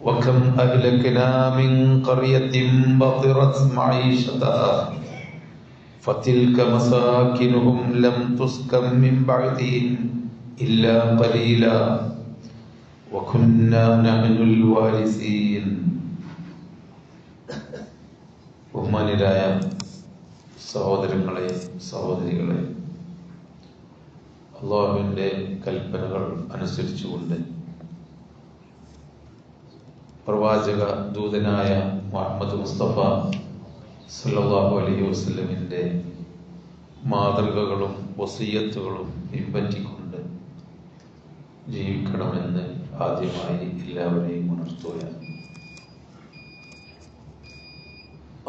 وكم أهلكنا من قرية بطرت معيشتها فتلك مساكنهم لم تسكن من بعدهم إلا قليلا وكنا نحن الوارثين ബഹുമാനിരായ സഹോദരങ്ങളെ സഹോദരികളെ അള്ളാഹുവിൻ്റെ കൽപ്പനകൾ അനുസരിച്ചുകൊണ്ട് പ്രവാചക ദൂതനായ മുഹമ്മദ് മുസ്തഫ സല്ലല്ലാഹു അലൈഹി വസ്ലമിന്റെ മാതൃകകളും വസീയത്തുകളും പിൻപറ്റിക്കൊണ്ട് ജീവിക്കണമെന്ന് ആദ്യമായി എല്ലാവരെയും ഉണർത്തുകയാണ്.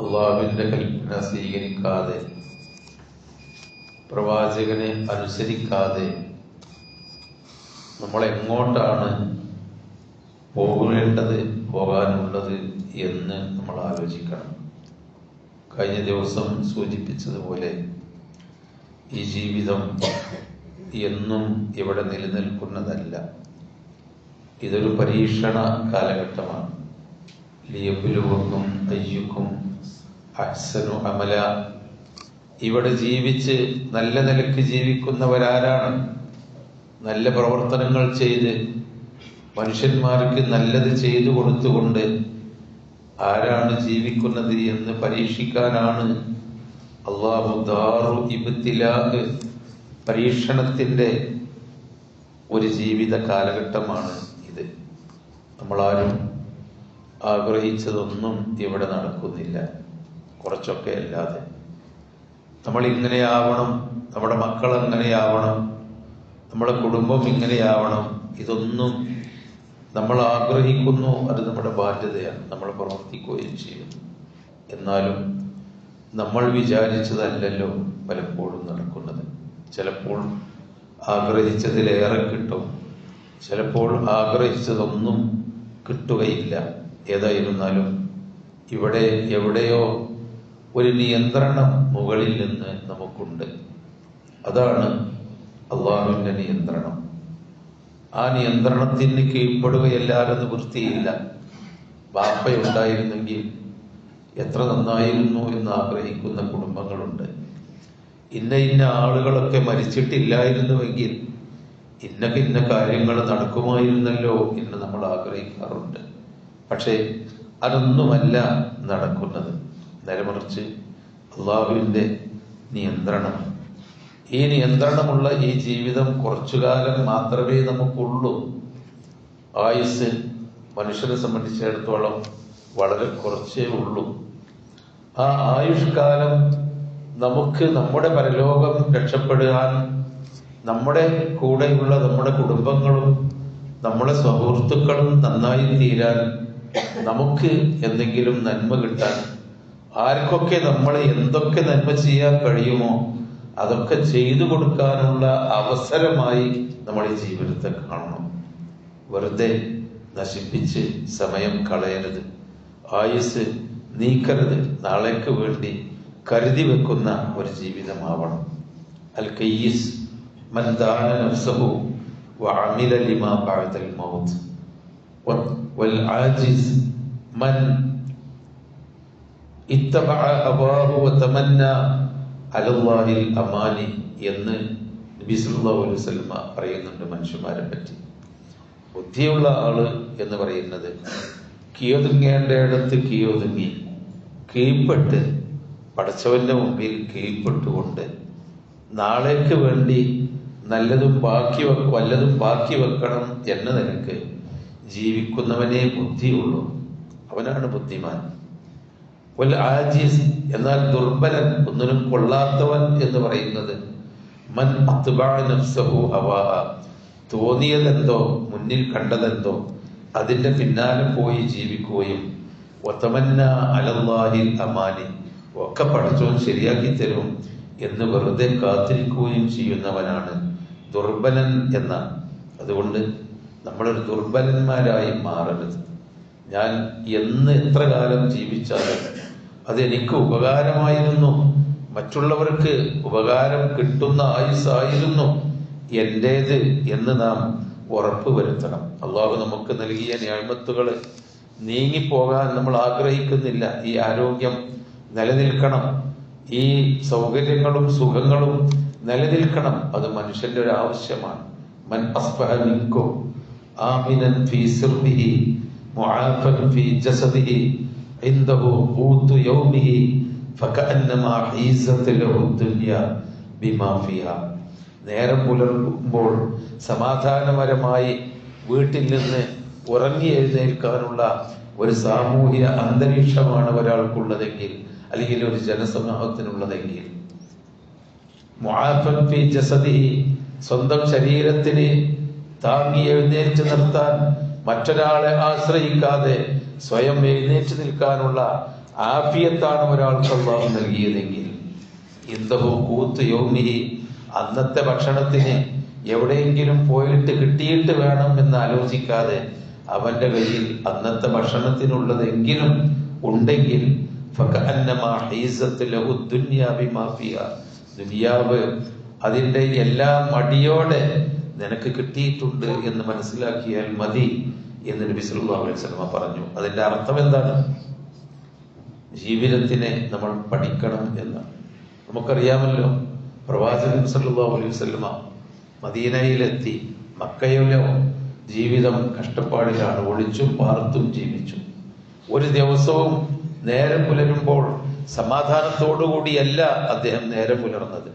അള്ളാഹുവിന്റെ കൽപ്പന സ്വീകരിക്കാതെ പ്രവാചകനെ അനുസരിക്കാതെ നമ്മൾ എങ്ങോട്ടാണ് പോകേണ്ടത് പോകാനുള്ളത് എന്ന് നമ്മൾ ആലോചിക്കണം. കഴിഞ്ഞ ദിവസം സൂചിപ്പിച്ചതുപോലെ ഈ ജീവിതം എന്നും ഇവിടെ നിലനിൽക്കുന്നതല്ല. ഇതൊരു പരീക്ഷണ കാലഘട്ടമാണ്. ലിയബുലുവക്കും അയ്യുക്കും അഹ്സനു അമല ഇവിടെ ജീവിച്ച് നല്ല നിലയ്ക്ക് ജീവിക്കുന്നവരാരാണ്? നല്ല പ്രവർത്തനങ്ങൾ ചെയ്ത് മനുഷ്യന്മാർക്ക് നല്ലത് ചെയ്തു കൊടുത്തുകൊണ്ട് ആരാണ് ജീവിക്കുന്നത് എന്ന് പരീക്ഷിക്കാനാണ് അള്ളാഹു ദാറു ഇബത്തിലാഹ് പരീക്ഷണത്തിന്റെ ഒരു ജീവിത കാലഘട്ടമാണ് ഇത്. നമ്മളാരും ആഗ്രഹിച്ചതൊന്നും ഇവിടെ നടക്കുന്നില്ല. കുറച്ചൊക്കെ അല്ലാതെ. നമ്മൾ ഇങ്ങനെയാവണം നമ്മുടെ മക്കൾ അങ്ങനെയാവണം നമ്മുടെ കുടുംബം ഇങ്ങനെയാവണം ഇതൊന്നും നമ്മൾ ആഗ്രഹിക്കുന്നു അത് നമ്മുടെ ബാധ്യതയാണ്. നമ്മൾ പ്രവർത്തിക്കുകയും ചെയ്യുന്നു. എന്നാലും നമ്മൾ വിചാരിച്ചതല്ലല്ലോ പലപ്പോഴും നടക്കുന്നത്. ചിലപ്പോൾ ആഗ്രഹിച്ചതിലേറെ കിട്ടും. ചിലപ്പോൾ ആഗ്രഹിച്ചതൊന്നും കിട്ടുകയില്ല. ഏതായിരുന്നാലും ഇവിടെ എവിടെയോ ഒരു നിയന്ത്രണം മുകളിൽ നിന്ന് നമുക്കുണ്ട്. അതാണ് അള്ളാഹുവിന്റെ നിയന്ത്രണം. ആ നിയന്ത്രണത്തിന് കീഴ്പ്പെടുകയല്ലാതെ നിവൃത്തിയില്ല ബാപ്പയുണ്ടായിരുന്നെങ്കിൽ എത്ര നന്നായിരുന്നു എന്ന് ആഗ്രഹിക്കുന്ന കുടുംബങ്ങളുണ്ട്. ഇന്ന ഇന്ന ആളുകളൊക്കെ മരിച്ചിട്ടില്ലായിരുന്നുവെങ്കിൽ ഇന്ന ഇന്ന കാര്യങ്ങൾ നടക്കുമായിരുന്നല്ലോ എന്ന് നമ്മൾ ആഗ്രഹിക്കാറുണ്ട്. പക്ഷേ അതൊന്നുമല്ല നടക്കുന്നത്. നിലമറിച്ച് അള്ളാഹുവിന്റെ നിയന്ത്രണം ഈ നിയന്ത്രണമുള്ള ഈ ജീവിതം കുറച്ചു കാലം മാത്രമേ നമുക്കുള്ളൂ. ആയുസ് മനുഷ്യനെ സംബന്ധിച്ചിടത്തോളം വളരെ കുറച്ചേ ഉള്ളൂ. ആ ആയുഷ്കാലം നമുക്ക് നമ്മുടെ പരലോകം രക്ഷപ്പെടുവാൻ നമ്മുടെ കൂടെയുള്ള നമ്മുടെ കുടുംബങ്ങളും നമ്മുടെ സുഹൃത്തുക്കളും നന്നായി തീരാൻ നമുക്ക് എന്തെങ്കിലും നന്മ കിട്ടാൻ ആർക്കൊക്കെ നമ്മളെ എന്തൊക്കെ നന്മ ചെയ്യാൻ കഴിയുമോ അതൊക്കെ ചെയ്തു കൊടുക്കാനുള്ള അവസരമായി നമ്മൾ ഈ ജീവിതത്തെ കാണണം. വെറുതെ നശിപ്പിച്ച് സമയം കളയരുത്. ആയുസ് നീക്കരുത്. നാളേക്ക് വേണ്ടി കരുതി വെക്കുന്ന ഒരു ജീവിതമാവണം. അൽ കയ്യീസ് മൻ ദാന നഫ്സഹു ലിമാ ബഅദൽ മൗത് വൽ ആജിസ് മൻ ഇത്തബഅ ഹവാഹു വതമന്ന അലല്ലാഹിൽ അമാനി എന്ന് നബി സല്ലല്ലാഹു അലൈഹി വസല്ലമ പറയുന്നുണ്ട് മനുഷ്യന്മാരെ പറ്റി. ബുദ്ധിയുള്ള ആൾ എന്ന് പറയുന്നത് കീയൊതുങ്ങേണ്ടയിടത്ത് കീയൊതുങ്ങി കീഴ്പ്പെട്ട് പടച്ചവന്റെ മുമ്പിൽ കീഴ്പ്പെട്ടുകൊണ്ട് നാളേക്ക് വേണ്ടി നല്ലതും ബാക്കി വെക്ക വല്ലതും ബാക്കി വെക്കണം എന്ന നിലയ്ക്ക് ജീവിക്കുന്നവനേ ബുദ്ധിയുള്ളൂ. അവനാണ് ബുദ്ധിമാൻ. വൽ ആജീസ് എന്നാൽ ദുർബലൻ ഒന്നിനും കൊള്ളാത്തവൻ എന്ന് പറയുന്നത്. മൻ നഫ്സഹു ഹവാ. തോന്നിയതെന്തോ മുന്നിൽ കണ്ടതെന്തോ അതിന്റെ പിന്നാലെ പോയി ജീവിക്കുകയും ഒത്തമന്ന അലല്ലാഹിൽ അമാനി. ഒക്കെ പഠിച്ചോൻ ശരിയാക്കി തരും എന്ന് വെറുതെ കാത്തിരിക്കുകയും ചെയ്യുന്നവനാണ്. ദുർബലൻ എന്ന അതുകൊണ്ട് നമ്മളൊരു ദുർബലന്മാരായി മാറരുത്. ഞാൻ എന്ന് എത്ര കാലം ജീവിച്ചാലും അതെനിക്ക് ഉപകാരമായിരുന്നു. മറ്റുള്ളവർക്ക് ഉപകാരം കിട്ടുന്ന ആയുസ്സായിരുന്നു എന്റേത് എന്ന് നാം ഉറപ്പ് വരുത്തണം. അള്ളാഹു നമുക്ക് നൽകിയ ഞാമത്തുകൾ നീങ്ങിപ്പോകാൻ നമ്മൾ ആഗ്രഹിക്കുന്നില്ല. ഈ ആരോഗ്യം നിലനിൽക്കണം. ഈ സൗകര്യങ്ങളും സുഖങ്ങളും നിലനിൽക്കണം. അത് മനുഷ്യന്റെ ഒരു ആവശ്യമാണ്. മൻ അസ്ബഹ നിൽക്കും ആമിനൻ ഫീ സിർബിഹി മുആഫൻ ഫീ ജസദിഹി عنده قوت يومه فكأنما حيزت له الدنيا بما فيها നേരം പുലർക്കുമ്പോൾ സമാധാനപരമായി വീട്ടിൽ നിന്ന് ഉറങ്ങി എഴുന്നേൽക്കാനുള്ള ഒരു സാമൂഹിക അന്തരീക്ഷമാണ് ഒരാൾക്കുള്ളതെങ്കിൽ അല്ലെങ്കിൽ ഒരു ജനസമൂഹത്തിനുള്ളതെങ്കിൽ മുആഫൻ ഫീ ജസദിഹി സ്വന്തം ശരീരത്തിന് താങ്ങി എഴുന്നേറ്റ് നിർത്താൻ മറ്റൊരാളെ ആശ്രയിക്കാതെ സ്വയം എഴുന്നേറ്റ് നിൽക്കാനുള്ള ആഫിയത്താണ് ഒരാൾക്ക് അള്ളാഹു നൽകിയതെങ്കിൽ. എന്തോ കൂത്ത് യോമിരി അന്നത്തെ ഭക്ഷണത്തിന് എവിടെയെങ്കിലും പോയിട്ട് കിട്ടിയിട്ട് വേണം എന്ന് ആലോചിക്കാതെ അവന്റെ കയ്യിൽ അന്നത്തെ ഭക്ഷണത്തിനുള്ളതെങ്കിലും ഉണ്ടെങ്കിൽ. ദുനിയാവ് അതിന്റെ എല്ലാ മടിയോടെ നിനക്ക് കിട്ടിയിട്ടുണ്ട് എന്ന് മനസ്സിലാക്കിയാൽ മതി. എന്ന് നബി സല്ലല്ലാഹു അലൈഹി വസല്ലമ പറഞ്ഞു. അതിന്റെ അർത്ഥം എന്താണ്? ജീവിതത്തിനെ നമ്മൾ പഠിക്കണം എന്ന് നമുക്കറിയാമല്ലോ പ്രവാചകൻ സല്ലല്ലാഹു അലൈഹി വസല്ലമ മദീനയിലെത്തി മക്കയിലോ ജീവിതം കഷ്ടപ്പാടിലാണ്. ഒളിച്ചും പാർത്തും ജീവിച്ചു. ഒരു ദിവസവും നേരം പുലരുമ്പോൾ സമാധാനത്തോടുകൂടിയല്ല അദ്ദേഹം നേരം പുലർന്നത്.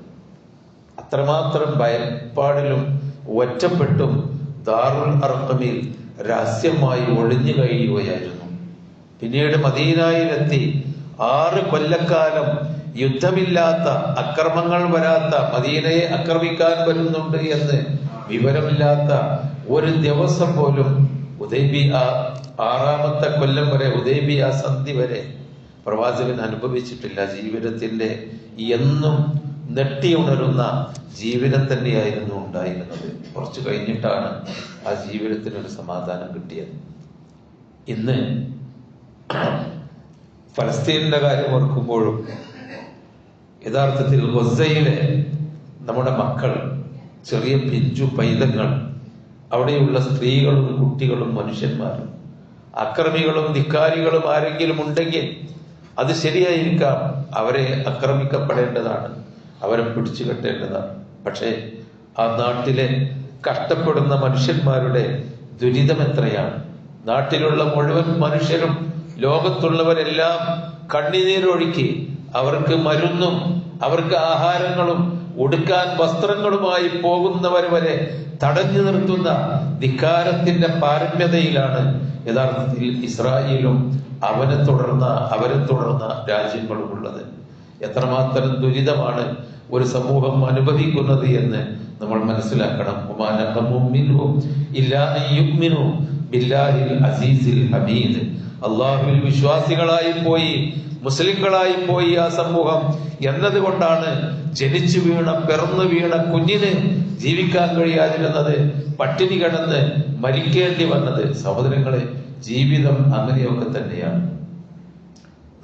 അത്രമാത്രം ഭയപ്പാടിലും ഒറ്റപ്പെട്ടും ദാറുൽ അർക്കമിൽ രഹസ്യമായി ഒളിഞ്ഞു കഴിയുകയായിരുന്നു. പിന്നീട് മദീനായിലെത്തി. ആറ് കൊല്ലക്കാലം യുദ്ധമില്ലാത്ത അക്രമങ്ങൾ വരാത്ത മദീനയെ ആക്രമിക്കാൻ വരുന്നുണ്ട് എന്ന് വിവരമില്ലാത്ത ഒരു ദിവസം പോലും ഉദയബി ആ ആറാമത്തെ കൊല്ലം വരെ ഉദയബി ആ സന്ധി വരെ പ്രവാചകൻ അനുഭവിച്ചിട്ടില്ല. ജീവിതത്തിന്റെ എന്നും നെട്ടിയുണരുന്ന ജീവിതം തന്നെയായിരുന്നു ഉണ്ടായിരുന്നത്. കുറച്ചു കഴിഞ്ഞിട്ടാണ് ആ ജീവിതത്തിന് ഒരു സമാധാനം കിട്ടിയത്. ഇന്ന് ഫലസ്തീനിന്റെ കാര്യം ഓർക്കുമ്പോഴും യഥാർത്ഥത്തിൽ ഗൊസയിലെ നമ്മുടെ മക്കൾ ചെറിയ പിഞ്ചു പൈതങ്ങൾ അവിടെയുള്ള സ്ത്രീകളും കുട്ടികളും മനുഷ്യന്മാരും അക്രമികളും ധിക്കാരികളും ആരെങ്കിലും ഉണ്ടെങ്കിൽ അത് ശരിയായിരിക്കാം. അവരെ ആക്രമിക്കപ്പെടേണ്ടതാണ് അവരെ പിടിച്ചു കെട്ടേണ്ടതാണ് പക്ഷേ ആ നാട്ടിലെ കഷ്ടപ്പെടുന്ന മനുഷ്യന്മാരുടെ ദുരിതം എത്രയാണ്? നാട്ടിലുള്ള മുഴുവൻ മനുഷ്യരും ലോകത്തുള്ളവരെല്ലാം കണ്ണുനീരൊഴുക്കി അവർക്ക് മരുന്നും അവർക്ക് ആഹാരങ്ങളും ഉടുക്കാൻ വസ്ത്രങ്ങളുമായി പോകുന്നവർ വരെ തടഞ്ഞു നിർത്തുന്ന ധിക്കാരത്തിന്റെ പാരമ്യതയിലാണ് യഥാർത്ഥത്തിൽ ഇസ്രായേലും അവനെ തുടർന്ന അവരെ തുടർന്ന രാജ്യങ്ങളും ഉള്ളത് എത്രമാത്രം ദുരിതമാണ് ഒരു സമൂഹം അനുഭവിക്കുന്നത് എന്ന് നമ്മൾ മനസ്സിലാക്കണം. ബില്ലാഹിൽ അസീസിൽ ഹമീദ്. അള്ളാഹുവിൽ വിശ്വാസികളായി പോയി മുസ്ലിങ്ങളായി പോയി ആ സമൂഹം എന്നതുകൊണ്ടാണ് ജനിച്ചു വീണ പിറന്നു വീണ കുഞ്ഞിന് ജീവിക്കാൻ കഴിയാതിരുന്നത്. പട്ടിണി കിടന്ന് മരിക്കേണ്ടി വന്നത് സഹോദരങ്ങളെ ജീവിതം അങ്ങനെയൊക്കെ തന്നെയാണ്.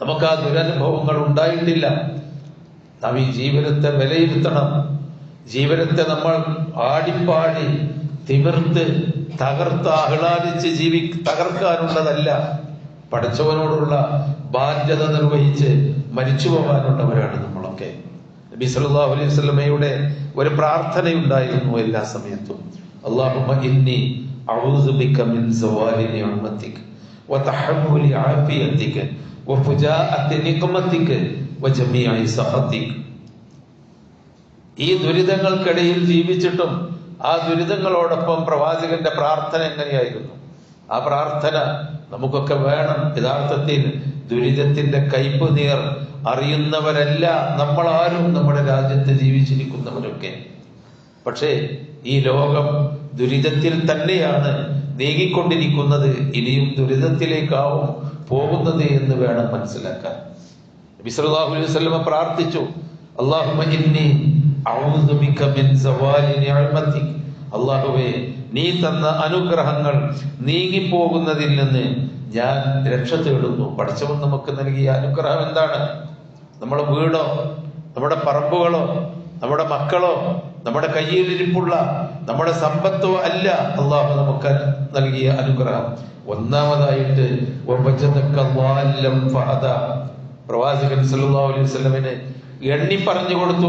നമുക്ക് ആ ദുരനുഭവങ്ങൾ ഉണ്ടായിട്ടില്ല. നാം ഈ ജീവിതത്തെ വിലയിരുത്തണം. ജീവിതത്തെ നമ്മൾ ആടിപ്പാടി തിമിർത്ത് തകർത്ത് ആഹ്ലാദിച്ച് ജീവി തകർക്കാനുള്ളതല്ല. പഠിച്ചവനോടുള്ള ബാധ്യത നിർവഹിച്ച് മരിച്ചു പോകാനുള്ളവരാണ് നമ്മളൊക്കെ. നബി സല്ലല്ലാഹു അലൈഹി വസല്ലമയുടെ ഒരു പ്രാർത്ഥനയുണ്ടായിരുന്നു എല്ലാ സമയത്തും. അല്ലാഹുമ്മ ഇന്നി ബിക മിൻ ഈ ദുരിതങ്ങൾക്കിടയിൽ ജീവിച്ചിട്ടും ആ ദുരിതങ്ങളോടൊപ്പം പ്രവാചകന്റെ പ്രാർത്ഥന എങ്ങനെയായിരുന്നു? ആ പ്രാർത്ഥന നമുക്കൊക്കെ വേണം. യഥാർത്ഥത്തിൽ ദുരിതത്തിന്റെ കയ്പ് നീർ അറിയുന്നവരല്ല നമ്മളാരും നമ്മുടെ രാജ്യത്ത് ജീവിച്ചിരിക്കുന്നവരൊക്കെ. പക്ഷേ ഈ ലോകം ദുരിതത്തിൽ തന്നെയാണ് നീങ്ങിക്കൊണ്ടിരിക്കുന്നത്. ഇനിയും ദുരിതത്തിലേക്കാവും പോകുന്നത് എന്ന് വേണം മനസ്സിലാക്കാൻ. നബി സല്ലല്ലാഹു അലൈഹി വസല്ലമ പ്രാർത്ഥിച്ചു. അല്ലാഹുവേ നീ തന്ന അനുഗ്രഹങ്ങൾ നീങ്ങിപ്പോകുന്നതിൽ നിന്ന് ഞാൻ രക്ഷ തേടുന്നു. പഠിച്ചവൻ നമുക്ക് നൽകിയ അനുഗ്രഹം എന്താണ്? നമ്മുടെ വീടോ നമ്മുടെ പറമ്പുകളോ നമ്മുടെ മക്കളോ നമ്മുടെ കയ്യിലിരിപ്പുള്ള നമ്മുടെ സമ്പത്തോ അല്ല അള്ളാഹു നമുക്ക് നൽകിയ അനുഗ്രഹം. ഒന്നാമതായിട്ട്. പ്രവാചകൻ സല്ലല്ലാഹു അലൈഹി സ്വലമിന് എണ്ണി പറഞ്ഞു കൊടുത്തു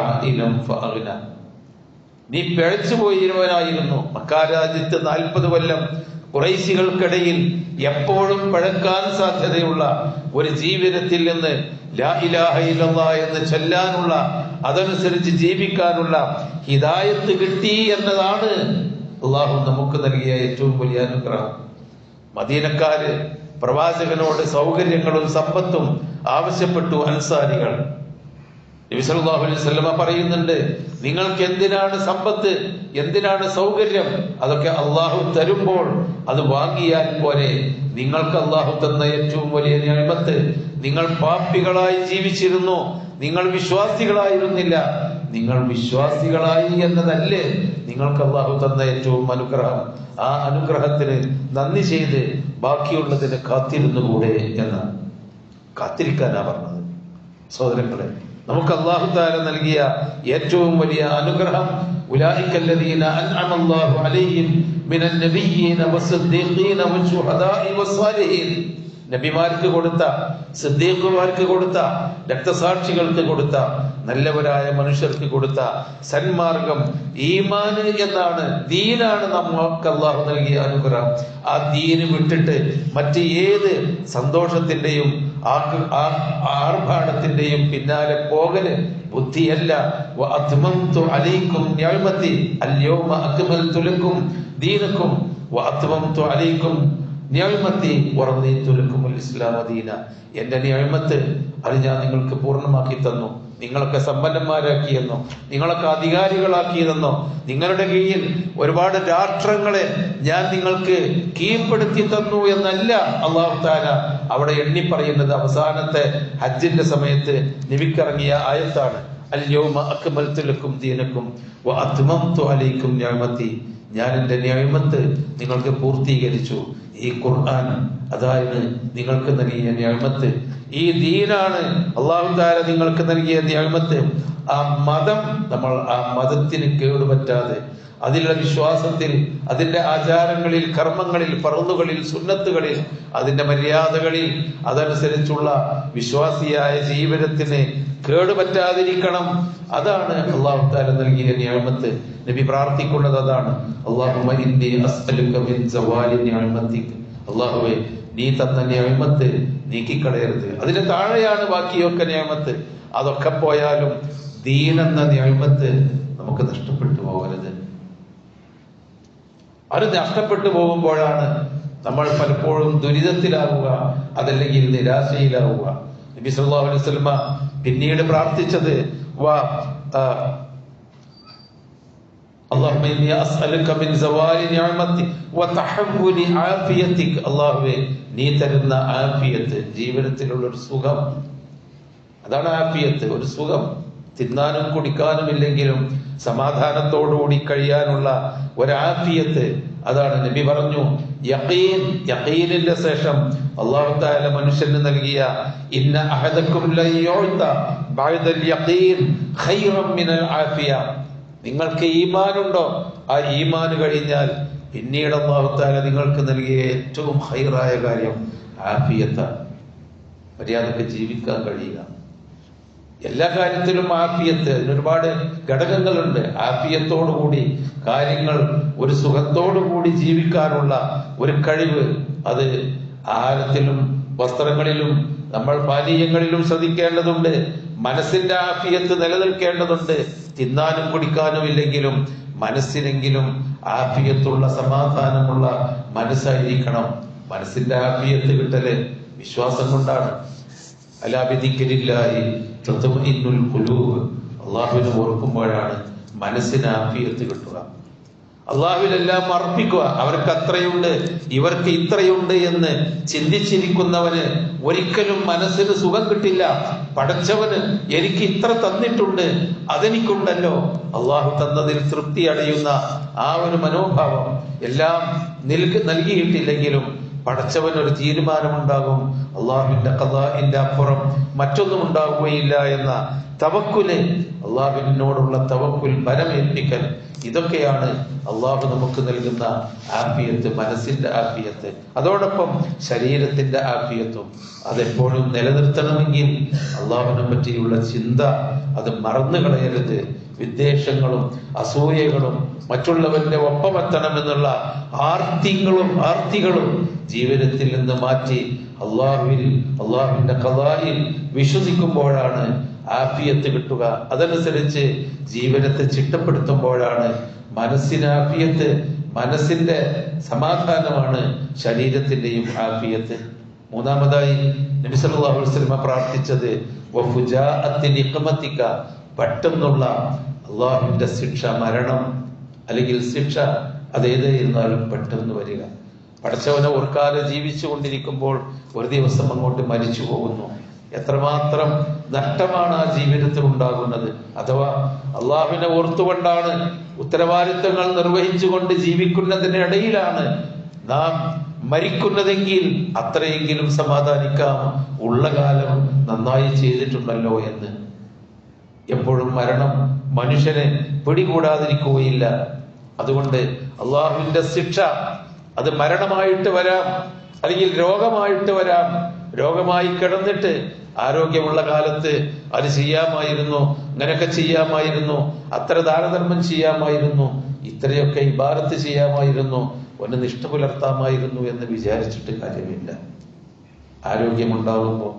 ആയിലം ഫഅഗ്ന. നീ പിഴച്ചു പോയിരുവനായിരുന്നു മക്കാരാജ്യത്ത് നാൽപ്പത് കൊല്ലം കുറൈശികൾക്കിടയിൽ എപ്പോഴും പഴക്കാൻ സാധ്യതയുള്ള ഒരു ജീവിതത്തിൽ നിന്ന് ലാ ഇലാഹ എന്ന് ചൊല്ലാനുള്ള അതനുസരിച്ച് ജീവിക്കാനുള്ള ഹിദായത്ത് കിട്ടി എന്നതാണ് അള്ളാഹു നമുക്ക് നൽകിയ ഏറ്റവും വലിയ അനുഗ്രഹം. മദീനക്കാര് പ്രവാചകനോട് സൗകര്യങ്ങളും സമ്പത്തും ആവശ്യപ്പെട്ടു അൻസാരികൾ. നബി സല്ലല്ലാഹു അലൈഹി വസല്ലമ പറയുന്നുണ്ട് നിങ്ങൾക്ക് എന്തിനാണ് സമ്പത്ത്? എന്തിനാണ് സൗകര്യം? അതൊക്കെ അള്ളാഹു തരുമ്പോൾ അത് വാങ്ങിയാൽ പോരെ. നിങ്ങൾക്ക് അള്ളാഹു തന്ന ഏറ്റവും വലിയ നിയമത്ത് നിങ്ങൾ പാപ്പികളായി ജീവിച്ചിരുന്നു. നിങ്ങൾ വിശ്വാസികളായിരുന്നില്ല. നിങ്ങൾ വിശ്വാസികളായി എന്നതല്ലേ നിങ്ങൾക്ക് അള്ളാഹു തന്ന ഏറ്റവും അനുഗ്രഹം. ആ അനുഗ്രഹത്തിന് നന്ദി ചെയ്ത് ബാക്കിയുള്ളതിന് കാത്തിരുന്നുകൂടെ എന്ന് കാത്തിരിക്കാനാ പറഞ്ഞത്. സഹോദരങ്ങളെ നമുക്ക് അള്ളാഹു താര നൽകിയ ഏറ്റവും വലിയ അനുഗ്രഹം ഉലായിക്കല്ലദീന الله അലൈഹിം من النبيين والصديقين والشهداء والصالحين. നബിമാർക്ക് കൊടുത്ത സിദ്ദീഖുമാർക്ക് കൊടുത്ത രക്തസാക്ഷികൾക്ക് കൊടുത്ത നല്ലവരായ മനുഷ്യർക്ക് കൊടുത്ത സന്മാർഗം ഈമാന് എന്നാണ് ദീനാണ് നമുക്ക് അള്ളാഹു നൽകിയ അനുഗ്രഹം. ആ ദീന് വിട്ടിട്ട് മറ്റ് ഏത് സന്തോഷത്തിന്റെയും ആർഭാടത്തിന്റെയും പിന്നാലെ പോകൽ ബുദ്ധിയല്ല. എന്റെ നിയമത്ത് അത് ഞാൻ നിങ്ങൾക്ക് പൂർണമാക്കി തന്നു. നിങ്ങളൊക്കെ സമ്പന്നന്മാരാക്കിയെന്നോ നിങ്ങളൊക്കെ അധികാരികളാക്കിയതെന്നോ നിങ്ങളുടെ കീഴിൽ ഒരുപാട് രാഷ്ട്രങ്ങളെ ഞാൻ നിങ്ങൾക്ക് കീഴ്പ്പെടുത്തി തന്നു എന്നല്ല അള്ളാഹു താല അവിടെ എണ്ണി പറയുന്നത്. അവസാനത്തെ ഹജ്ജിന്റെ സമയത്ത് നിവിക്കിറങ്ങിയ ആയത്താണ്. അല്യോമ അക്മൽത്തു ലക്കും ദീനക്കും അത്മം അലൈക്കും ഞാൻ എന്റെ ന്യായമത്ത് നിങ്ങൾക്ക് പൂർത്തീകരിച്ചു. ഈ ഖുർആൻ അതായത് നിങ്ങൾക്ക് നൽകിയ ഞാമത്ത് ഈ ദീനാണ് അള്ളാഹു താര നിങ്ങൾക്ക് നൽകിയ ഞാമത്ത് ആ മതം നമ്മൾ ആ മതത്തിന് കേടുപറ്റാതെ അതിലുള്ള വിശ്വാസത്തിൽ അതിന്റെ ആചാരങ്ങളിൽ കർമ്മങ്ങളിൽ പറന്നുകളിൽ സുന്നത്തുകളിൽ അതിന്റെ മര്യാദകളിൽ അതനുസരിച്ചുള്ള വിശ്വാസിയായ ജീവനത്തിന് കേടുപറ്റാതിരിക്കണം അതാണ് അള്ളാഹു താല നൽകിയ ഞാമത്ത്. നബി പ്രാർത്ഥിക്കുന്നത് അതാണ്. അള്ളാഹുവെ നീ തന്ന ഞാമത്ത് നീക്കിക്കളയരുത്. അതിന് താഴെയാണ് ബാക്കിയൊക്കെ ഞാമത്ത്. അതൊക്കെ പോയാലും ദീൻ എന്ന ഞാമത്ത് നമുക്ക് നഷ്ടപ്പെട്ടു പോകരുത്. അത് നഷ്ടപ്പെട്ടു പോകുമ്പോഴാണ് നമ്മൾ പലപ്പോഴും ദുരിതത്തിലാവുക അതല്ലെങ്കിൽ നിരാശയിലാവുക. നബി സല്ലല്ലാഹു അലൈഹി പിന്നീട് പ്രാർത്ഥിച്ചത് നീ തരുന്ന ആഫിയത്ത് ജീവിതത്തിലുള്ള ഒരു സുഖം. അതാണ് ആഫിയത്ത് ഒരു സുഖം. തിന്നാനും കുടിക്കാനും ഇല്ലെങ്കിലും സമാധാനത്തോടുകൂടി കഴിയാനുള്ള ഒരാഫിയത്ത് അതാണ് നബി പറഞ്ഞു യഖീൻ യഖീനിന്റെ ശേഷം അള്ളാഹു താല മനുഷ്യന് നൽകിയ ഇന്ന അഹദക്കും നിങ്ങൾക്ക് ഈമാനുണ്ടോ? ആ ഈമാൻ കഴിഞ്ഞാൽ പിന്നീട് അള്ളാഹു താല നിങ്ങൾക്ക് നൽകിയ ഏറ്റവും ഹൈറായ കാര്യം ആഫിയത്താണ്. മര്യാദയ്ക്ക് ജീവിക്കാൻ കഴിയുക എല്ലാ കാര്യത്തിലും ആഫിയത്ത്. അതിനൊരുപാട് ഘടകങ്ങളുണ്ട്. ആഫിയത്തോടുകൂടി കാര്യങ്ങൾ ഒരു സുഖത്തോടുകൂടി ജീവിക്കാനുള്ള ഒരു കഴിവ് അത് ആഹാരത്തിലും വസ്ത്രങ്ങളിലും നമ്മൾ പാനീയങ്ങളിലും ശ്രദ്ധിക്കേണ്ടതുണ്ട്. മനസ്സിന്റെ ആഫിയത്ത് നിലനിൽക്കേണ്ടതുണ്ട്. തിന്നാനും കുടിക്കാനും ഇല്ലെങ്കിലും മനസ്സിനെങ്കിലും ആഫിയത്തുള്ള സമാധാനമുള്ള മനസ്സായിരിക്കണം. മനസ്സിന്റെ ആഫിയത്ത് കിട്ടൽ വിശ്വാസം കൊണ്ടാണ്. അലാബിദിക്കരില്ലായി തത്വഇന്നുൽ ഖുലൂബ്. അള്ളാഹുവിനെ ഓർക്കുമ്പോഴാണ് മനസ്സിന് ആഫിയത്ത് കിട്ടുക. അള്ളാഹുവിനെല്ലാം അർപ്പിക്കുക. അവർക്ക് അത്രയുണ്ട് ഇവർക്ക് ഇത്രയുണ്ട് എന്ന് ചിന്തിച്ചിരിക്കുന്നവന് ഒരിക്കലും മനസ്സിന് സുഖം കിട്ടില്ല. പഠിച്ചവന് എനിക്ക് ഇത്ര തന്നിട്ടുണ്ട് അതെനിക്കുണ്ടല്ലോ. അള്ളാഹു തന്നതിൽ തൃപ്തി അടയുന്ന ആ ഒരു മനോഭാവം എല്ലാം നൽകി നൽകിയിട്ടില്ലെങ്കിലും പടച്ചവൻ ഒരു തീരുമാനമുണ്ടാകും. അള്ളാഹുവിന്റെ കഥാന്റെ അപ്പുറം മറ്റൊന്നും ഉണ്ടാവുകയില്ല എന്ന തവക്കുൽ അള്ളാഹുവിനോടുള്ള തവക്കുൽ ബലമേൽപ്പിക്കൽ ഇതൊക്കെയാണ് അള്ളാഹു നമുക്ക് നൽകുന്ന ആഫിയത്ത് മനസ്സിന്റെ ആഫിയത്ത്. അതോടൊപ്പം ശരീരത്തിന്റെ ആഫിയത്തും. അതെപ്പോഴും നിലനിർത്തണമെങ്കിൽ അള്ളാഹുവിനെ പറ്റിയുള്ള ചിന്ത അത് മറന്നു കളയരുത് വിദ്വേഷങ്ങളും അസൂയകളും മറ്റുള്ളവരുടെ ഒപ്പമെത്തണമെന്നുള്ള ആർത്തികളും ആർത്തികളും ജീവിതത്തിൽ നിന്ന് മാറ്റി അള്ളാഹുവിൽ അള്ളാഹുവിന്റെ കഥായിൽ വിശ്വസിക്കുമ്പോഴാണ് ആഫിയത്ത് കിട്ടുക. അതനുസരിച്ച് ജീവിതത്തെ ചിട്ടപ്പെടുത്തുമ്പോഴാണ് മനസ്സിന് ആഫിയത്ത് മനസ്സിന്റെ സമാധാനമാണ് ശരീരത്തിന്റെയും ആഫിയത്ത്. മൂന്നാമതായി നബി സല്ലല്ലാഹു അലൈഹി വസല്ലം പ്രാർത്ഥിച്ചത് പെട്ടെന്നുള്ള അള്ളാഹുവിന്റെ ശിക്ഷ മരണം അല്ലെങ്കിൽ ശിക്ഷ അതേതായിരുന്നാലും പെട്ടെന്ന് വരിക. പഠിച്ചവനെ ഓർക്കാതെ ജീവിച്ചു കൊണ്ടിരിക്കുമ്പോൾ ഒരു ദിവസം അങ്ങോട്ട് മരിച്ചു പോകുന്നു. എത്രമാത്രം നഷ്ടമാണ് ആ ജീവിതത്തിൽ ഉണ്ടാകുന്നത്. അഥവാ അള്ളാഹുവിനെ ഓർത്തുകൊണ്ടാണ് ഉത്തരവാദിത്തങ്ങൾ നിർവഹിച്ചുകൊണ്ട് ജീവിക്കുന്നതിനിടയിലാണ് നാം മരിക്കുന്നതെങ്കിൽ അത്രയെങ്കിലും സമാധാനിക്കാം. ഉള്ള കാലം നന്നായി ചെയ്തിട്ടുണ്ടല്ലോ എന്ന്. എപ്പോഴും മരണം മനുഷ്യനെ പിടികൂടാതിരിക്കുകയില്ല. അതുകൊണ്ട് അള്ളാഹുവിന്റെ ശിക്ഷ അത് മരണമായിട്ട് വരാം അല്ലെങ്കിൽ രോഗമായിട്ട് വരാം. രോഗമായി കിടന്നിട്ട് ആരോഗ്യമുള്ള കാലത്ത് അത് ചെയ്യാമായിരുന്നു അങ്ങനെയൊക്കെ ചെയ്യാമായിരുന്നു അത്ര ദാനധർമ്മം ചെയ്യാമായിരുന്നു ഇത്രയൊക്കെ ഇബാരത്ത് ചെയ്യാമായിരുന്നു ഒന്ന് നിഷ്ഠ പുലർത്താമായിരുന്നു എന്ന് വിചാരിച്ചിട്ട് കാര്യമില്ല. ആരോഗ്യമുണ്ടാകുമ്പോൾ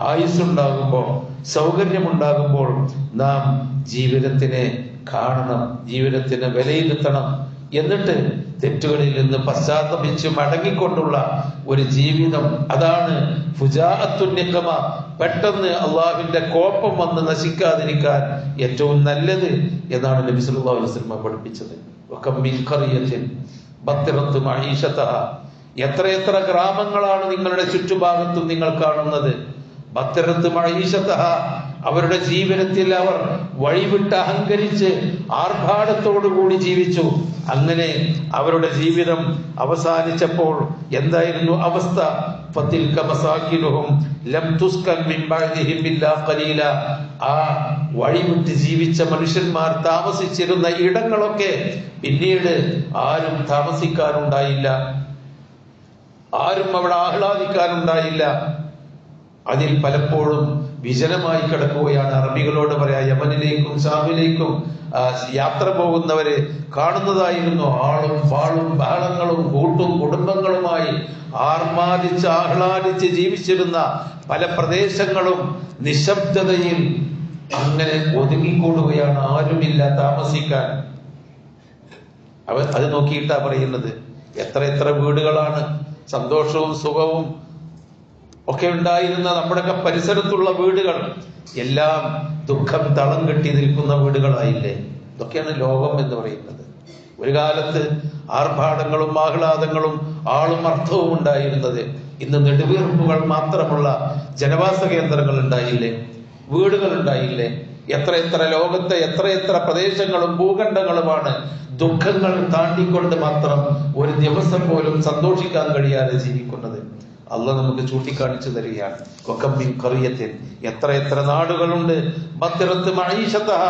ആയുസ്സുണ്ടാകുമ്പോൾ സൗകര്യമുണ്ടാകുമ്പോൾ നാം ജീവിതത്തിനെ കാണണം ജീവിതത്തിനെ വിലയിരുത്തണം എന്നിട്ട് തെറ്റുകളിൽ നിന്ന് പശ്ചാത്തപിച്ച് മടങ്ങിക്കൊണ്ടുള്ള ഒരു ജീവിതം. അതാണ് ഫുജാഅത്തുന്നിക്കമ പെട്ടെന്ന് അള്ളാഹുവിന്റെ കോപ്പം വന്ന് നശിക്കാതിരിക്കാൻ ഏറ്റവും നല്ലത് എന്നാണ് നബി സല്ലല്ലാഹു അലൈഹി വസല്ലം പഠിപ്പിച്ചത്. എത്രയെത്ര ഗ്രാമങ്ങളാണ് നിങ്ങളുടെ ചുറ്റുഭാഗത്തും നിങ്ങൾ കാണുന്നത്? ബത്തിറത്ത് മഈശതഹ അവരുടെ ജീവിതത്തിൽ അവർ വഴിവിട്ട് അഹങ്കരിച്ച് ആർഭാടത്തോടുകൂടി ജീവിച്ചു. അങ്ങനെ അവരുടെ ജീവിതം അവസാനിച്ചപ്പോൾ എന്തായിരുന്നു അവസ്ഥ? ആ വഴിവിട്ട് ജീവിച്ച മനുഷ്യന്മാർ താമസിച്ചിരുന്ന ഇടങ്ങളൊക്കെ പിന്നീട് ആരും താമസിക്കാനുണ്ടായില്ല. ആരും അവിടെ ആഹ്ലാദിക്കാനുണ്ടായില്ല. അതിൽ പലപ്പോഴും വിജനമായി കിടക്കുകയാണ്. അറബികളോട് പറയാ യമനിലേക്കും സാമിലേക്കും യാത്ര പോകുന്നവരെ കാണുന്നതായിരുന്നു. ആളും പാളും ബഹളങ്ങളും കൂട്ടും കുടുംബങ്ങളുമായി ആർമാദിച്ച് ആഹ്ലാദിച്ച് ജീവിച്ചിരുന്ന പല പ്രദേശങ്ങളും നിശബ്ദതയിൽ അങ്ങനെ ഒതുങ്ങിക്കൂടുകയാണ്. ആരുമില്ല താമസിക്കാൻ. അവ അത് നോക്കിയിട്ടാ പറയുന്നത്. എത്ര എത്ര വീടുകളാണ് സന്തോഷവും സുഖവും ഒക്കെ ഉണ്ടായിരുന്ന നമ്മുടെയൊക്കെ പരിസരത്തുള്ള വീടുകൾ എല്ലാം ദുഃഖം തളം കെട്ടി നിൽക്കുന്ന വീടുകളായില്ലേ? ഇതൊക്കെയാണ് ലോകം എന്ന് പറയുന്നത്. ഒരു കാലത്ത് ആർഭാടങ്ങളും ആഹ്ലാദങ്ങളും ആളും അർത്ഥവും ഉണ്ടായിരുന്നത്. ഇന്ന് നെടുവീർപ്പുകൾ മാത്രമുള്ള ജനവാസ കേന്ദ്രങ്ങൾ ഉണ്ടായില്ലേ? വീടുകൾ ഉണ്ടായില്ലേ? എത്ര ലോകത്തെ എത്ര എത്ര പ്രദേശങ്ങളും ഭൂഖണ്ഡങ്ങളുമാണ് ദുഃഖങ്ങൾ താണ്ടിക്കൊണ്ട് മാത്രം ഒരു ദിവസം പോലും സന്തോഷിക്കാൻ കഴിയാതെ ജീവിക്കുന്നത്. അല്ല നമുക്ക് ചൂണ്ടിക്കാണിച്ചു തരികയാണ്. കൊക്കമ്മിൻ കറിയത്തിൽ എത്ര എത്ര നാടുകളുണ്ട്. മത്തിറത്ത് മഴീഷത്തഹ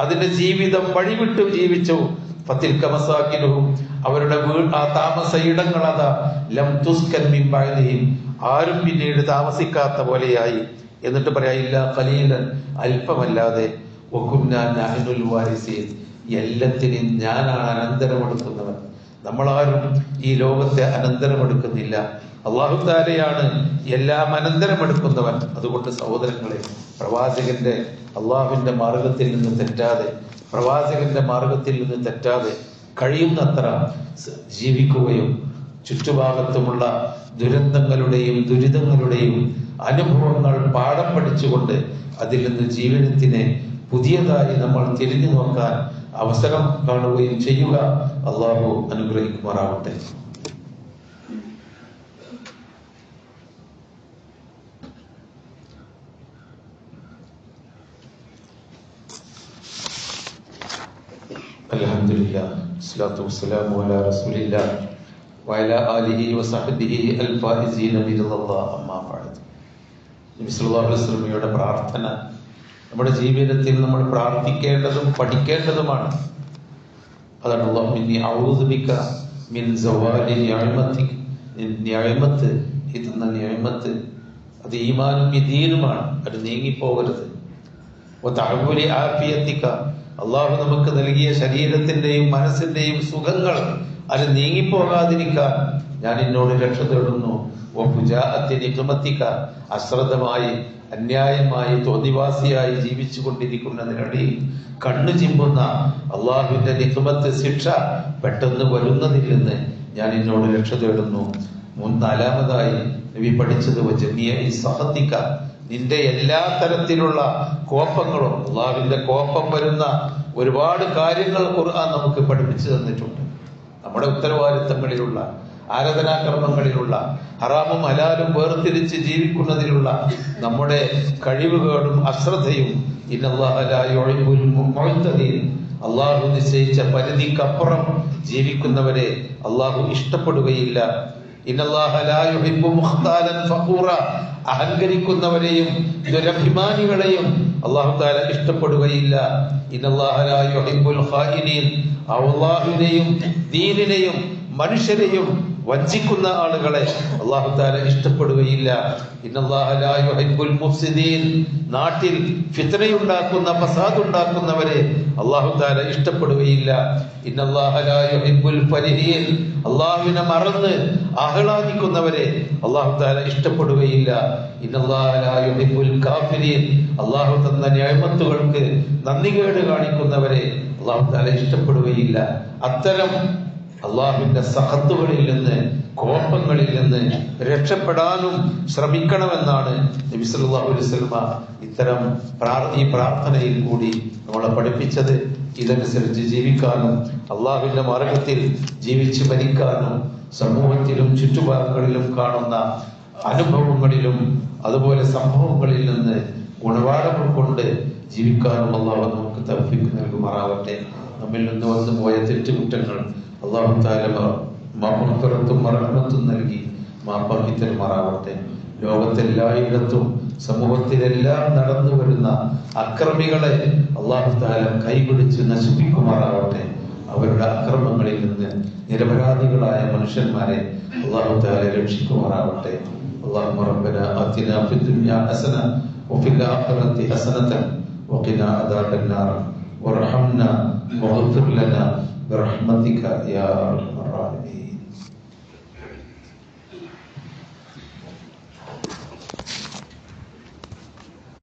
അതിന്റെ ജീവിതം വഴിവിട്ടു ജീവിച്ചു. ഫത്തിൽ കമസാക്കിനും അവരുടെ ആ താമസ ഇടങ്ങൾ അതാ. ലം തുസ്കൻ മിൻ ആരും പിന്നീട് താമസിക്കാത്ത പോലെയായി. എന്നിട്ട് പറയാ ഇല്ല ഖലീലൻ. അല്പമല്ലാതെ. എല്ലാത്തിനെയും ഞാനാണ് അനന്തരമെടുക്കുന്നവൻ. നമ്മളാരും ഈ ലോകത്തെ അനന്തരമെടുക്കുന്നില്ല. അള്ളാഹു എല്ലാം അനന്തരമെടുക്കുന്നവൻ അതുകൊണ്ട് സഹോദരങ്ങളെ പ്രവാചകന്റെ അള്ളാഹുവിന്റെ മാർഗത്തിൽ നിന്ന് തെറ്റാതെ പ്രവാചകന്റെ മാർഗത്തിൽ നിന്ന് തെറ്റാതെ കഴിയുന്നത്ര ജീവിക്കുകയും ചുറ്റുഭാഗത്തുമുള്ള ദുരന്തങ്ങളുടെയും ദുരിതങ്ങളുടെയും അനുഭവങ്ങൾ പാഠം പഠിച്ചുകൊണ്ട് അതിൽ നിന്ന് ജീവിതത്തിനെ പുതിയതായി നമ്മൾ തിരിഞ്ഞു നോക്കാൻ അവസരം കാണുകയും ചെയ്യുക. അള്ളാഹു അനുഗ്രഹിക്കുമാറാവട്ടെ. الحمد لله والصلاة والسلام على رسول الله وعلى آله وصحبه الفائزين برضا الله أما بعد നബി സല്ലല്ലാഹു അലൈഹി വസല്ലമയുടെ പ്രാർത്ഥന നമ്മുടെ ജീവിതത്തിൽ നമ്മൾ പ്രാർത്ഥിക്കേണ്ടതും പഠിക്കേണ്ടതുമാണ് അതാണ് അല്ലാഹു ഇന്നി അഊദു ബിക മിൻ സവാലി നിഅമതിക നിഅമത്ത് ഇതെന്ന നിഅമത്ത് അത് ഈമാനും യദീനുമാണ് അത് നീങ്ങിപ്പോകരുത് വതഅവ്വുലി ആഫിയത്തിക അള്ളാഹു നമുക്ക് നൽകിയ ശരീരത്തിന്റെയും മനസ്സിന്റെയും സുഖങ്ങൾ അത് നീങ്ങിപ്പോകാതിരിക്കാൻ ഞാൻ എന്നോട് രക്ഷ തേടുന്നു. അശ്രദ്ധമായി അന്യായമായി തോന്നിവാസിയായി ജീവിച്ചു കൊണ്ടിരിക്കുന്നതിനിടയിൽ കണ്ണു ചിമ്പുന്ന അള്ളാഹുവിന്റെ നിഗമത്ത് ശിക്ഷ പെട്ടെന്ന് വരുന്നതില്ലെന്ന് ഞാൻ എന്നോട് രക്ഷ തേടുന്നു. മൂന്നാലാമതായി നബി പഠിച്ചത് സഹത്തിക്ക നിന്റെ എല്ലാ തരത്തിലുള്ള കോപ്പങ്ങളും അള്ളാഹുവിന്റെ കോപ്പം വരുന്ന ഒരുപാട് കാര്യങ്ങൾ ഖുർആൻ നമുക്ക് പഠിപ്പിച്ചു തന്നിട്ടുണ്ട്. നമ്മുടെ ഉത്തരവാദിത്തങ്ങളിലുള്ള ആരാധനാകർമ്മങ്ങളിലുള്ള ഹറാമും ഹലാലും വേർതിരിച്ച് ജീവിക്കുന്നതിലുള്ള നമ്മുടെ കഴിവുകേടും അശ്രദ്ധയും അള്ളാഹു നിശ്ചയിച്ച പരിധിക്കപ്പുറം ജീവിക്കുന്നവരെ അള്ളാഹു ഇഷ്ടപ്പെടുകയില്ല. അഹങ്കരിക്കുന്നവരെയും ദുരഭിമാനികളെയും അള്ളാഹു താല ഇഷ്ടപ്പെടുകയില്ല. ഇന്നല്ലാഹ ലാ യുഹിബ്ബുൽ ഖായിനീൻ അള്ളാഹുവിനെയും ദീനിനെയും മനുഷ്യരെയും വഞ്ചിക്കുന്ന ആളുകളെ അള്ളാഹു താല ഇഷ്ടപ്പെടുകയില്ല. നാട്ടിൽ ഫിത്നയുണ്ടാക്കുന്ന ഫസാദ് ഉണ്ടാക്കുന്നവരെ അള്ളാഹു താല ഇഷ്ടപ്പെടുകയില്ല. അള്ളാഹുവിനെ മറന്ന് ആഹ്ലാദിക്കുന്നവരെ അള്ളാഹു താല ഇഷ്ടപ്പെടുകയില്ല. അള്ളാഹു തന്ന ന്യായമത്തുകൾക്ക് നന്ദികേട് കാണിക്കുന്നവരെ അള്ളാഹു താല ഇഷ്ടപ്പെടുകയില്ല. അത്തരം അള്ളാഹുവിന്റെ സഹത്തുകളിൽ നിന്ന് കോപങ്ങളിൽ നിന്ന് രക്ഷപ്പെടാനും ശ്രമിക്കണമെന്നാണ് നബി സല്ലല്ലാഹു അലൈഹി വസല്ലമ ഇത്തരം ഈ പ്രാർത്ഥനയിൽ കൂടി നമ്മളെ പഠിപ്പിച്ചത്. ഇതനുസരിച്ച് ജീവിക്കാനും അള്ളാഹുവിന്റെ മാർഗത്തിൽ ജീവിച്ച് മരിക്കാനും സമൂഹത്തിലും ചുറ്റുപാടുകളിലും കാണുന്ന അനുഭവങ്ങളിലും അതുപോലെ സംഭവങ്ങളിൽ നിന്ന് ഗുണപാഠങ്ങൾ കൊണ്ട് ജീവിക്കാനും നമുക്ക് തൗഫീഖ് നൽകുമാറാവട്ടെ. നമ്മിൽ നിന്ന് വന്നു പോയ തെറ്റുകുറ്റങ്ങൾ അള്ളാഹു താല മാപ്പുറത്തും മറണത്തും നൽകി മാപ്പാക്കി തരുമാറാവട്ടെ ലോകത്തെല്ലായിടത്തും സമൂഹത്തിലെല്ലാം നടന്നു വരുന്ന അക്രമികളെ അള്ളാഹു താല കൈപിടിച്ച് നശിപ്പിക്കുമാറാവട്ടെ അവരുടെ അക്രമങ്ങളിൽ നിന്ന് നിരപരാധികളായ മനുഷ്യന്മാരെ അള്ളാഹു താല രക്ഷിക്കുമാറാവട്ടെ اللهم ربنا آتنا في الدنيا حسنة وفي الآخرة حسنة وقنا عذاب النار وارحمنا واغفر لنا برحمتك يا أرحم